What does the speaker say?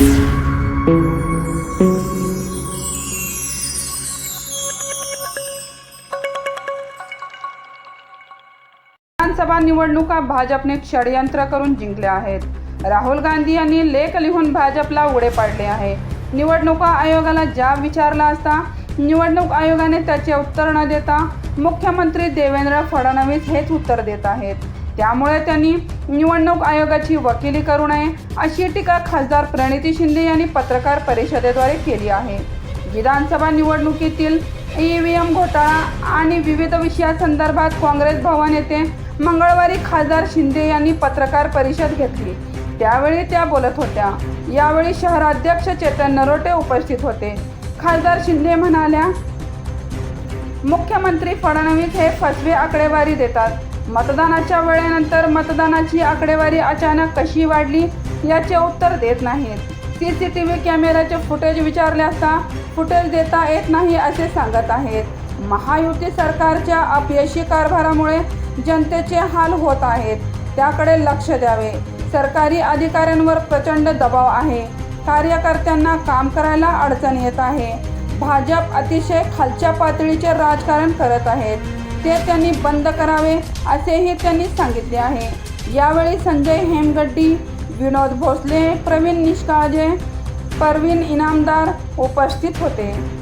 विधानसभा निवडणुका भाजपने षडयंत्र करून जिंकल्या आहेत. राहुल गांधी यांनी लेख लिहून भाजपला उडे पाडले आहे. निवडणुका आयोगाला जाब विचारला असता निवडणूक आयोगाने त्याचे उत्तर न देता मुख्यमंत्री देवेंद्र फडणवीस हेच उत्तर देत आहेत. त्यामुळे त्यांनी निवडणूक आयोगाची वकिली करू नये अशी टीका खासदार प्रणिती शिंदे यांनी पत्रकार परिषदेद्वारे केली आहे. विधानसभा निवडणुकीतील ई व्ही एम घोटाळा आणि विविध विषयासंदर्भात काँग्रेस भवन येथे मंगळवारी खासदार शिंदे यांनी पत्रकार परिषद घेतली. त्यावेळी त्या बोलत होत्या. यावेळी शहराध्यक्ष चेतन नरोटे उपस्थित होते. खासदार शिंदे म्हणाल्या मुख्यमंत्री फडणवीस हे फसवे आकडेवारी देतात. मतदानाच्या वेळेनंतर मतदानाची आकडेवारी अचानक कशी वाढली याचे उत्तर देत नाहीत. सी सी टी व्ही कॅमेऱ्याचे फुटेज विचारले असता फुटेज देता येत नाही असे सांगत आहेत. महायुती सरकारच्या अपयशी कारभारामुळे जनतेचे हाल होत आहेत. त्याकडे लक्ष द्यावे. सरकारी अधिकाऱ्यांवर प्रचंड दबाव आहे. कार्यकर्त्यांना काम करायला अडचण येत आहे. भाजप अतिशय खालच्या पातळीचे राजकारण करत आहेत. ते त्यांनी बंद करावे असेही त्यांनी सांगितले आहे. यावेळी संजय हेमगड्डी विनोद भोसले प्रवीण निष्काळजे परवीन इनामदार उपस्थित होते.